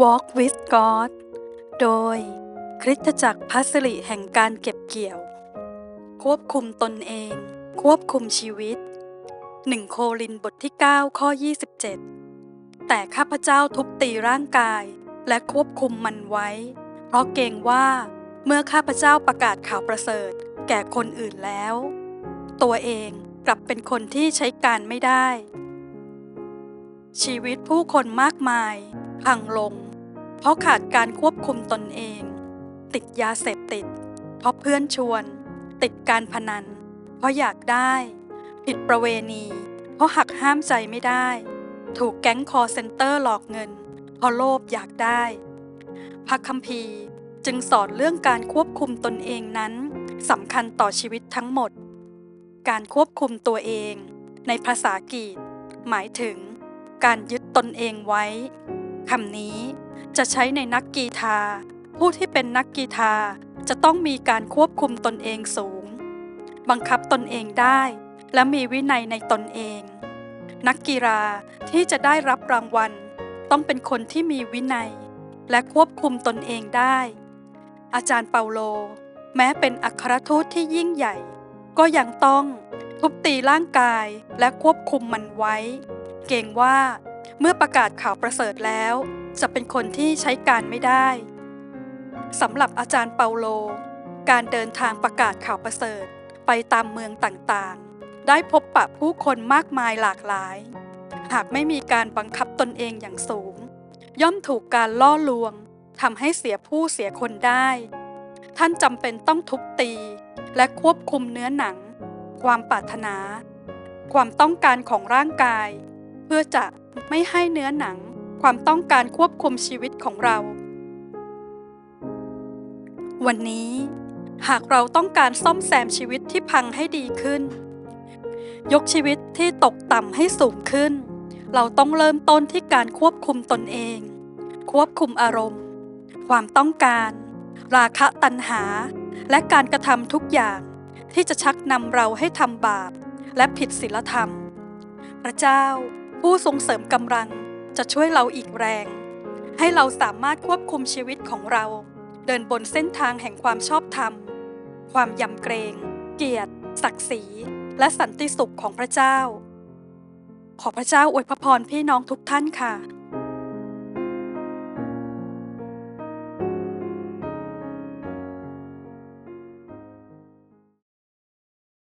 Walk with God โดย คริสตจักรพัสริแห่งการเก็บเกี่ยว ควบคุมตนเอง ควบคุมชีวิต 1 โครินบทที่ 9 ข้อ 27 แต่ข้าพเจ้าทุบตีร่างกาย และควบคุมมันไว้ เพราะเกรงว่า เมื่อข้าพเจ้าประกาศข่าวประเสริฐ แก่คนอื่นแล้ว ตัวเองกลับเป็นคนที่ใช้การไม่ได้ ชีวิตผู้คนมากมายพังลง เพราะขาดการควบคุมตนเอง ติดยาเสพติด เพราะเพื่อนชวน ติดการพนัน เพราะอยากได้ ผิดประเวณี เพราะหักห้ามใจไม่ได้ ถูกแก๊งคอเซนเตอร์หลอกเงิน เพราะโลภอยากได้พระคัมภีร์จึงสอนเรื่องการควบคุมตนเองนั้นสำคัญต่อชีวิตทั้งหมด การควบคุมตัวเอง ในภาษากรีกหมายถึง การยึดตนเองไว้ คำนี้ จะใช้ในนักกีฬาผู้ที่เป็นนักกีฬาจะต้องมีการควบคุมตนเองสูง บังคับตนเองได้ และมีวินัยในตนเอง นักกีฬาที่จะได้รับรางวัล ต้องเป็นคนที่มีวินัย และควบคุมตนเองได้ อาจารย์เปาโล แม้เป็นอัครทูตที่ยิ่งใหญ่ ก็ยังต้องทุบตีร่างกายและควบคุมมันไว้ เกรงว่า เมื่อประกาศข่าวประเสริฐแล้ว จะเป็นคนที่ใช้การไม่ได้สำหรับอาจารย์เปาโล การเดินทางประกาศข่าวประเสริฐไปตามเมืองต่างๆ ได้พบปะผู้คนมากมายหลากหลาย หากไม่มีการบังคับตนเองอย่างสูง ย่อมถูกการล่อลวงทำให้เสียผู้เสียคนได้ ท่านจำเป็นต้องทุบตี และควบคุมเนื้อหนัง ความปรารถนา ความต้องการของร่างกาย เพื่อจะ ไม่ให้เนื้อหนังความต้องการควบคุมชีวิตของเรา วันนี้ หากเราต้องการซ่อมแซมชีวิตที่พังให้ดีขึ้น ยกชีวิตที่ตกต่ำให้สูงขึ้น เราต้องเริ่มต้นที่การควบคุมตนเอง ควบคุมอารมณ์ ความต้องการ ราคะตัณหา และการกระทำทุกอย่างที่จะชักนำเราให้ทำบาป และผิดศีลธรรม พระเจ้า ผู้ทรงเสริมกำลังจะช่วยเราอีกแรง ให้เราสามารถควบคุมชีวิตของเรา เดินบนเส้นทางแห่งความชอบธรรม ความยำเกรง เกียรติ ศักดิ์ศรี และสันติสุขของพระเจ้า ขอพระเจ้าอวยพรพี่น้องทุกท่านค่ะ